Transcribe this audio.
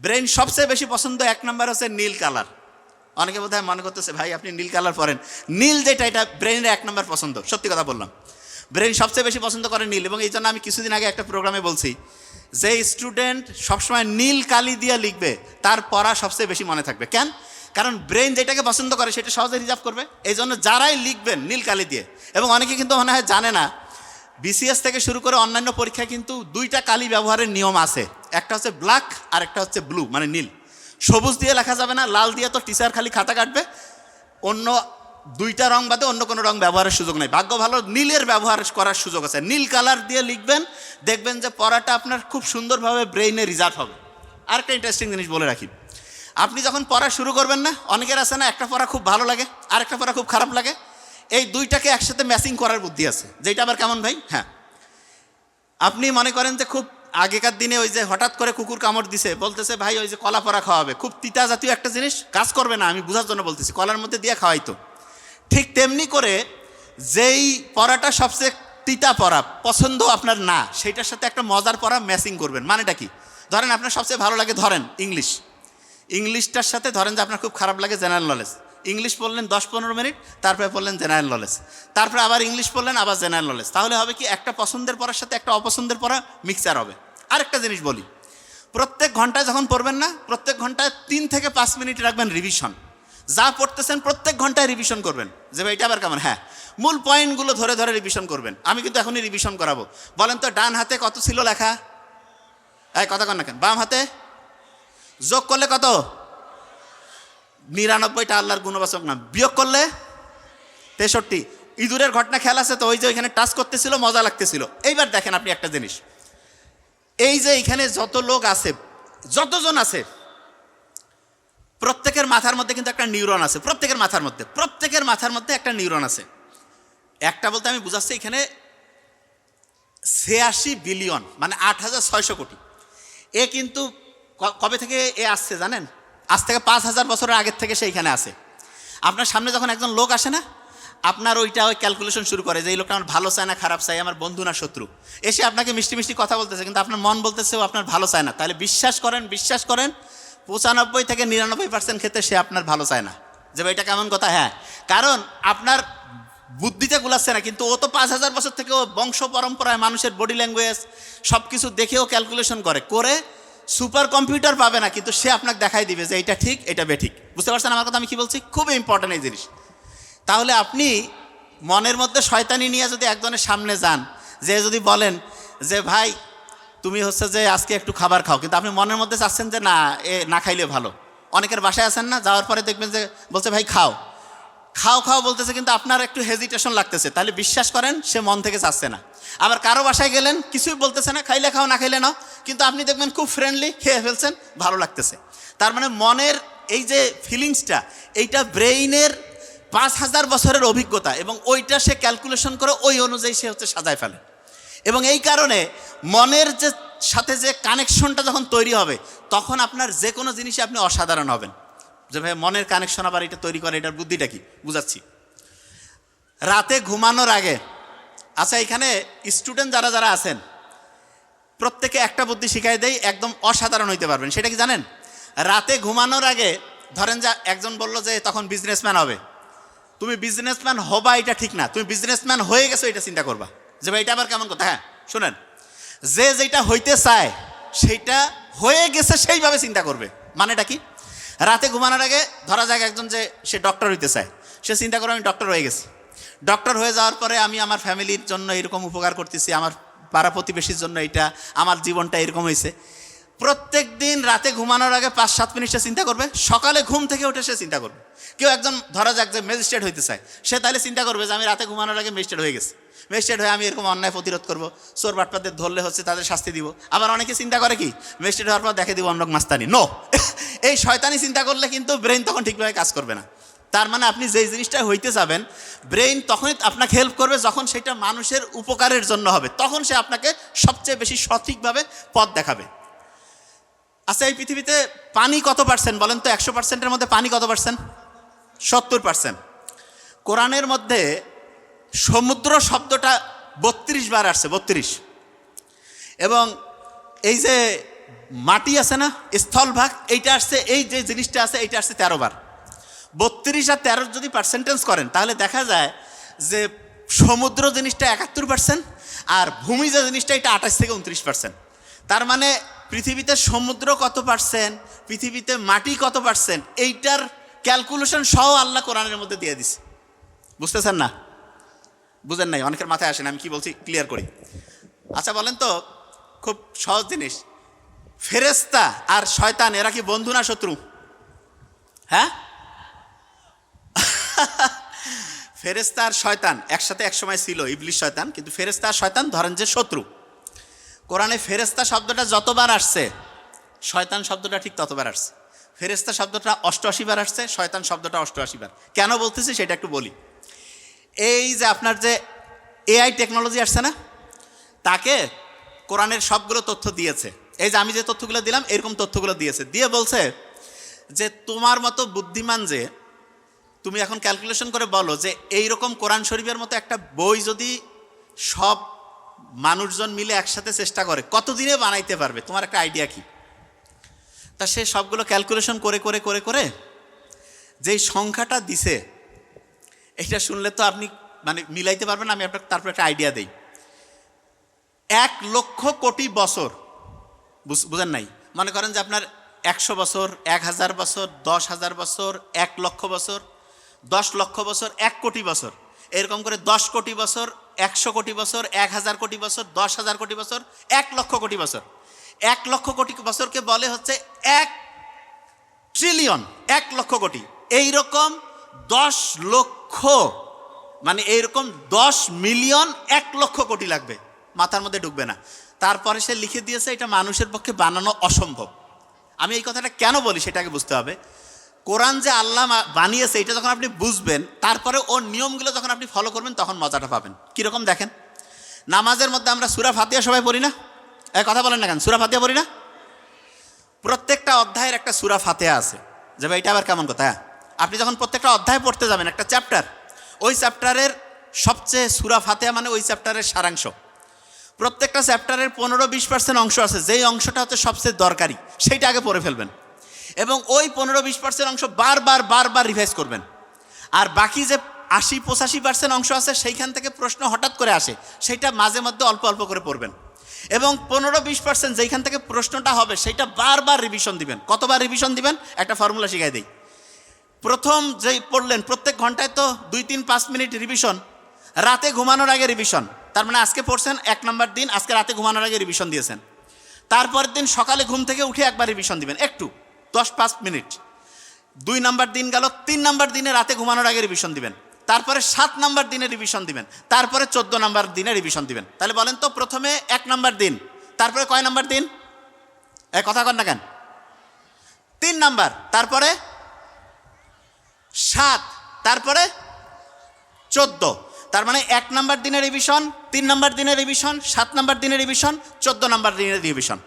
Brain সবচেয়ে বেশি পছন্দ এক নাম্বার হচ্ছে নীল কালার। অনেকে বোধহয় মনে করতেছে, ভাই, আপনি নীল কালার পরেন। নীল যেটা, এটা ব্রেনের এক নাম্বার পছন্দ, সত্যি কথা বললাম। ব্রেন সবচেয়ে বেশি পছন্দ করে নীল এবং এই জন্য আমি কিছুদিন আগে একটা প্রোগ্রামে বলছি, যে স্টুডেন্ট সবসময় নীল কালি দিয়ে লিখবে, তার পড়া সবচেয়ে বেশি মনে থাকবে। কেন? কারণ ব্রেন যেটাকে পছন্দ করে, সেটা সহজে রিজার্ভ করবে। এই জন্য যারাই লিখবেন নীল কালি দিয়ে, এবং অনেকে কিন্তু মনে হয় জানে না বিসিএস থেকে শুরু করে অন্যান্য পরীক্ষায় কিন্তু দুইটা কালি ব্যবহারের নিয়ম আছে। একটা হচ্ছে ব্ল্যাক আর একটা হচ্ছে ব্লু মানে নীল। সবুজ দিয়ে লেখা যাবে না, লাল দিয়ে তো টিচার খালি খাতা কাটবে। অন্য দুইটা রং বাদে অন্য কোনো রং ব্যবহারের সুযোগ নেই। ভাগ্য ভালো, নীলের ব্যবহার করার সুযোগ আছে। নীল কালার দিয়ে লিখবেন, দেখবেন যে পড়াটা আপনার খুব সুন্দরভাবে ব্রেইনে রিজার্ভ হবে। আরেকটা ইন্টারেস্টিং জিনিস বলে রাখি। আপনি যখন পড়া শুরু করবেন না, অনেকের আছে না, একটা পড়া খুব ভালো লাগে, আরেকটা পড়া খুব খারাপ লাগে। এই দুইটাকে একসাথে ম্যাচিং করার বুদ্ধি আছে। যেটা আবার কেমন ভাই? হ্যাঁ। আপনি মনে করেন যে খুব আগেকার দিনে ওই যে হঠাৎ করে কুকুর কামড় দিছে, বলতেছে, ভাই, ওই যে কলা পরা খাওয়াবে। খুব তিতা জাতীয় একটা জিনিস কাজ করবে না, আমি বোঝার জন্য বলতেছি। কলার মধ্যে দিয়ে খাওয়াইতো ঠিক তেমনি করে যেই পরাটা সবচেয়ে তিতা পরা, পছন্দ আপনার না, সেইটার সাথে একটা মজার পরা ম্যাচিং করবেন। মানেটা কি? ধরেন আপনার সবচেয়ে ভালো লাগে, ধরেন, ইংলিশ। ইংলিশটার সাথে ধরেন যে আপনার খুব খারাপ লাগে জেনারেল নলেজ ইংলিশ পড়লেন দশ পনেরো মিনিট, তারপরে পড়লেন জেনারেল নলেজ। তারপরে আবার ইংলিশ পড়লেন, আবার জেনারেল নলেজ। তাহলে হবে কি, একটা পছন্দের পড়ার সাথে একটা অপছন্দের পড়া মিক্সচার হবে। আরেকটা জিনিস বলি, প্রত্যেক ঘন্টায় যখন পড়বেন না, প্রত্যেক ঘন্টায় তিন থেকে পাঁচ মিনিট রাখবেন রিভিশন যা পড়তেছেন প্রত্যেক ঘন্টায় রিভিশন করবেন। যে ভাই, এটা আবার কেমন? হ্যাঁ মূল পয়েন্টগুলো ধরে ধরে রিভিশন করবেন। আমি কিন্তু এখনই রিভিশন করাবো। বলেন তো, ডান হাতে কত ছিল লেখা? এই কথা কেন, বাম হাতে যোগ করলে কত? নিরানব্বইটা আল্লাহর গুণবাচক নাম। বিয়োগ করলে তেষট্টি। ইঁদুরের ঘটনা খেয়াল আছে তো? ওই যে ওইখানে টাচ করতেছিল, মজা লাগতেছিল। এইবার দেখেন আপনি একটা জিনিস। এই যে এখানে যত লোক আছে, যতজন আছে, প্রত্যেকের মাথার মধ্যে কিন্তু একটা নিউরন আছে। প্রত্যেকের মাথার মধ্যে, প্রত্যেকের মাথার মধ্যে একটা নিউরন আছে। একটা বলতে আমি বুঝাচ্ছি, এখানে ছিয়াশি বিলিয়ন মানে আট হাজার ছয়শো কোটি। এ কিন্তু কবে থেকে এ আসছে জানেন? আজ থেকে পাঁচ হাজার বছরের আগের থেকে সে এখানে আসে আপনার সামনে যখন একজন লোক আসে না, আপনার ওইটা ওই ক্যালকুলেশন শুরু করে যে, এই লোকটা আমার ভালো চায় না, খারাপ চায়, আমার বন্ধু না, শত্রু। এসে আপনাকে মিষ্টি মিষ্টি কথা বলতেছে, কিন্তু আপনার মন বলতেছে, ও আপনার ভালো চায় না। তাহলে বিশ্বাস করেন বিশ্বাস করেন, পঁচানব্বই থেকে নিরানব্বই পার্সেন্ট ক্ষেত্রে সে আপনার ভালো চায় না। যে এটা কেমন কথা? হ্যাঁ। কারণ আপনার বুদ্ধিতে গুলাচ্ছে না, কিন্তু ও তো পাঁচ হাজার বছর থেকে ও বংশ পরম্পরায় মানুষের বডি ল্যাঙ্গুয়েজ সব কিছু দেখেও ক্যালকুলেশন করে করে সুপার কম্পিউটার পাবে না, কিন্তু সে আপনাকে দেখাই দিবে যে এটা ঠিক, এটা বেঠিক। বুঝতে পারছেন আমার কথা? আমি কি বলছি? খুবই ইম্পর্টেন্ট এই জিনিস। তাহলে আপনি মনের মধ্যে শয়তানি নিয়ে যদি একজনের সামনে যান, যে যদি বলেন যে, ভাই, তুমি হচ্ছে যে আজকে একটু খাবার খাও। কিন্তু আপনি মনের মধ্যে চাচ্ছেন যে, না, এ, না খাইলে ভালো। অনেকের বাসায় আছেন না, যাওয়ার পরে দেখবেন যে বলছে, ভাই, খাও। খাও খাও বলতেছে, কিন্তু আপনার একটু হেজিটেশন লাগতেছে। তাহলে বিশ্বাস করেন, সে মন থেকে চাচ্ছে না। আবার কারও বাসায় গেলেন, কিছুই বলতেছে না, খাইলে খাও, না খাইলে নাও। কিন্তু আপনি দেখবেন খুব ফ্রেন্ডলি খেয়ে ফেলছেন, ভালো লাগতেছে। তার মানে মনের এই যে ফিলিংসটা এইটা ব্রেইনের পাঁচ হাজার বছরের অভিজ্ঞতা এবং ওইটা সে ক্যালকুলেশন করে ওই অনুযায়ী সে হচ্ছে সাজায় ফেলে। এবং এই কারণে মনের যে, সাথে যে কানেকশনটা যখন তৈরি হবে, তখন আপনার যে কোনো জিনিসে আপনি অসাধারণ হবেন। যে ভাই, মনের কানেকশন আবার এটা তৈরি করে, এটার বুদ্ধিটা কি? বুঝাচ্ছি। রাতে ঘুমানোর আগে আচ্ছা এখানে স্টুডেন্ট যারা যারা আছেন, প্রত্যেকে একটা বুদ্ধি শিখাই দেই, একদম অসাধারণ হইতে পারবেন। সেটা কি জানেন? রাতে ঘুমানোর আগে, ধরেন যা, একজন বলল যে তখন বিজনেসম্যান হবে। তুমি বিজনেসম্যান হবা এটা ঠিক না। তুমি বিজনেসম্যান হয়ে গেছো, এটা চিন্তা করবা। যে ভাই, এটা আবার কেমন কথা? হ্যাঁ শোনেন। যে যেটা হইতে চায় সেইটা হয়ে গেছে, সেইভাবে চিন্তা করবে। মানেটা কি? রাতে ঘুমানোর আগে ধরা যাক একজন যে সে ডক্টর হইতে চায়। সে চিন্তা করে আমি ডক্টর হয়ে গেছি। ডক্টর হয়ে যাওয়ার পরে আমি আমার ফ্যামিলির জন্য এরকম উপকার করতেছি, আমার পাড়া প্রতিবেশীর জন্য এটা, আমার জীবনটা এরকম হয়েছে প্রত্যেক দিন রাতে ঘুমানোর আগে পাঁচ সাত মিনিট সে চিন্তা করবে, সকালে ঘুম থেকে উঠে সে চিন্তা করবে। কেউ একজন ধরা যাক যে ম্যাজিস্ট্রেট হইতে চায়, সে তাহলে চিন্তা করবে যে আমি রাতে ঘুমানোর আগে ম্যাজিস্ট্রেট হয়ে গেছি। ম্যাজিস্ট্রেট হয়ে আমি এরকম অন্যায় প্রতিরোধ করব, চোর বাটপাদের ধরলে হচ্ছে তাদের শাস্তি দিব। আবার অনেকে চিন্তা করে কি ম্যাজিস্ট্রেট হওয়ার পর দেখে দিব অন্য মাস্তানি। নো এই শয়তানি চিন্তা করলে কিন্তু ব্রেন তখন ঠিকভাবে কাজ করবে না। তার মানে আপনি যেই জিনিসটা হইতে যাবেন ব্রেইন তখনই আপনাকে হেল্প করবে যখন সেটা মানুষের উপকারের জন্য হবে। তখন সে আপনাকে সবচেয়ে বেশি সঠিকভাবে পথ দেখাবে। আচ্ছা এই পৃথিবীতে পানি কত পার্সেন্ট বলেন তো? একশো পার্সেন্টের মধ্যে পানি কত পার্সেন্ট সত্তর পার্সেন্ট কোরআনের মধ্যে সমুদ্র শব্দটা বত্রিশ বার আসছে, বত্রিশ। এবং এই যে মাটি আছে না স্থলভাগ এইটা আসছে, এই যে জিনিসটা আছে, এইটা আসছে তেরো বার। বত্রিশ আর তেরোর যদি পার্সেন্টেজ করেন, তাহলে দেখা যায় যে সমুদ্র জিনিসটা একাত্তর পার্সেন্ট আর ভূমি যে জিনিসটা, এটা আঠাশ থেকে উনত্রিশ পার্সেন্ট তার মানে পৃথিবীতে সমুদ্র কত পার্সেন্ট পৃথিবীতে মাটি কত পার্সেন্ট এইটার ক্যালকুলেশন সহ আল্লাহ কোরআনের মধ্যে দিয়ে দিছে। বুঝতেছেন না? বুঝেন নাই? অনেকের মাথায় আসেন আমি কি বলছি? ক্লিয়ার করি। আচ্ছা বলেন তো, খুব সহজ জিনিস। ফেরেস্তা আর শয়তান, এরা কি বন্ধু না শত্রু? হ্যাঁ? ফেরেস্তা আর শয়তান একসাথে একসময় ছিল, ইবলিশ শয়তান, কিন্তু ফেরেস্তা আর শয়তান ধরেন যে শত্রু। কোরআনে ফেরেস্তা শব্দটা যতবার আসছে, শয়তান শব্দটা ঠিক ততবার আসছে। ফেরেস্তা শব্দটা অষ্টআশি বার আসছে, শয়তান শব্দটা অষ্টআশি বার। কেন বলতেছি সেটা একটু বলি। এই যে আপনার যে এআই টেকনোলজি আসছে না, তাকে কোরআনের সবগুলো তথ্য দিয়েছে। এই যে আমি যে তথ্যগুলো দিলাম, এরকম তথ্যগুলো দিয়েছে। দিয়ে বলছে যে, তোমার মতো বুদ্ধিমান যে, তুমি এখন ক্যালকুলেশন করে বলো যে এই রকম কোরআন শরীফের মতো একটা বই যদি সব মানুষজন মিলে একসাথে চেষ্টা করে, কতদিনে বানাইতে পারবে? তোমার একটা আইডিয়া কি? তা সে সবগুলো ক্যালকুলেশন করে করে করে করে যেই সংখ্যাটা দিছে, এটা শুনলে তো আপনি মানে মিলাইতে পারবেন, আমি আপনার তারপর একটা আইডিয়া দেই। এক লক্ষ কোটি বছর বুঝেন নাই? মনে করেন যে আপনার একশো বছর, এক হাজার বছর, দশ হাজার বছর, এক লক্ষ বছর, দশ লক্ষ বছর, এক কোটি বছর। এরকম করে দশ কোটি বছর, একশো কোটি বছর, এক হাজার কোটি বছর, দশ হাজার কোটি বছর, এক লক্ষ কোটি বছর। এক লক্ষ কোটি বছরকে বলে হচ্ছে এক ট্রিলিয়ন এক লক্ষ কোটি। এই রকম দশ লক্ষ মানে এইরকম দশ মিলিয়ন এক লক্ষ কোটি লাগবে। মাথার মধ্যে ঢুকবে না। তারপরে সে লিখে দিয়েছে, এটা মানুষের পক্ষে বানানো অসম্ভব। আমি এই কথাটা কেন বলি সেটাকে বুঝতে হবে। কোরআন যে আল্লাহ বানিয়েছে, এটা যখন আপনি বুঝবেন, তারপরে ওর নিয়মগুলো যখন আপনি ফলো করবেন, তখন মজাটা পাবেন। কীরকম দেখেন? নামাজের মধ্যে আমরা সুরা ফাতিয়া সবাই পড়ি না? এ, কথা বলেন না কেন? সুরা ফাতিয়া পড়ি না? প্রত্যেকটা অধ্যায়ের একটা সুরা ফাতেহা আছে। যে ভাই, এটা আবার কেমন কথা? হ্যাঁ? আপনি যখন প্রত্যেকটা অধ্যায় পড়তে যাবেন, একটা চ্যাপ্টার, ওই চ্যাপ্টারের সবচেয়ে সুরা ফাতেহা মানে ওই চ্যাপ্টারের সারাংশ। প্রত্যেকটা চ্যাপ্টারের পনেরো বিশ পার্সেন্ট অংশ আছে, যেই অংশটা হচ্ছে সবচেয়ে দরকারি, সেইটা আগে পড়ে ফেলবেন। এবং ওই পনেরো বিশ পার্সেন্ট অংশ বারবার বারবার রিভাইজ করবেন। আর বাকি যে আশি, পঁচাশি পার্সেন্ট অংশ আছে, সেইখান থেকে প্রশ্ন হঠাৎ করে আসে, সেইটা মাঝে মধ্যে অল্প অল্প করে পড়বেন। এবং পনেরো বিশ পার্সেন্ট যেইখান থেকে প্রশ্নটা হবে, সেইটা বারবার রিভিশন দিবেন। কতবার রিভিশন দিবেন? একটা ফর্মুলা শিখাই দিই। প্রথম যেই পড়লেন, প্রত্যেক ঘন্টায় তো দুই, তিন, পাঁচ মিনিট রিভিশন রাতে ঘুমানোর আগে রিভিশন তার মানে আজকে পড়ছেন এক নম্বর দিন, আজকে রাতে ঘুমানোর আগে রিভিশন দিয়েছেন। তারপরের দিন সকালে ঘুম থেকে উঠে একবার রিভিশন দিবেন, একটু, দশ পাঁচ মিনিট দুই নাম্বার দিন গেল, তিন নাম্বার দিনে রাতে ঘুমানোর আগে রিভিশন দিবেন। তারপরে সাত নাম্বার দিনে রিভিশন দিবেন, তারপরে চোদ্দ নাম্বার দিনে রিভিশন দিবেন। তাহলে বলেন তো প্রথমে এক নাম্বার দিন, তারপরে কয় নাম্বার দিন? এ কথা কর না কেন? তিন নাম্বার, তারপরে সাত, তারপরে চোদ্দ। তার মানে এক নাম্বার দিনের রিভিশন তিন নাম্বার দিনের রিভিশন সাত নাম্বার দিনের রিভিশন চোদ্দ নাম্বার দিনের রিভিশন